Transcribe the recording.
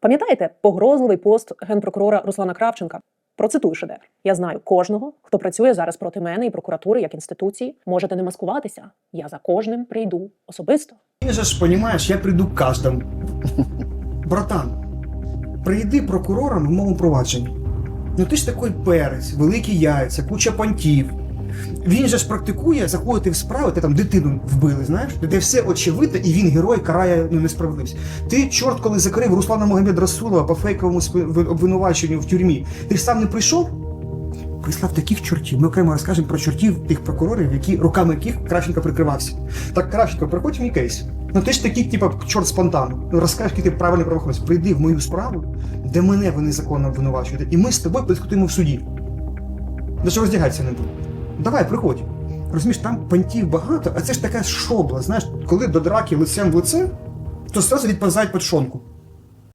Пам'ятаєте погрозливий пост генпрокурора Руслана Кравченка? Процитую шедевр. Я знаю кожного, хто працює зараз проти мене і прокуратури як інституції. Можете не маскуватися. Я за кожним прийду особисто. Ти же ж розумієш, я прийду к каждому. Братан, прийди прокурором в моєму провадженні. Ну ти ж такий перець, великі яйця, куча понтів. Він же ж практикує заходити в справи, ти там дитину вбили, знаєш, де все очевидно, і він герой карає ну, несправедливість. Ти, чорт, коли закрив Руслана Могомед Расулова по фейковому обвинуваченню в тюрмі, ти ж сам не прийшов? Прислав таких чортів. Ми окремо розкажемо про чортів тих прокурорів, які руками яких Кравченко прикривався. Так, Кравченко, приходь в мій кейс. Ну ти ж такий, типа, чорт спонтан. Ну розкажеш, який ти правильний правоохоронець. Прийди в мою справу, де мене вони законно обвинувачують, і ми з тобою подискутуємо в суді. Даже роздягатися не буду. Давай, приходь. Розумієш, там понтів багато, а це ж така шобла, знаєш, коли до драки лицем в лице, то одразу відповзають під шонку.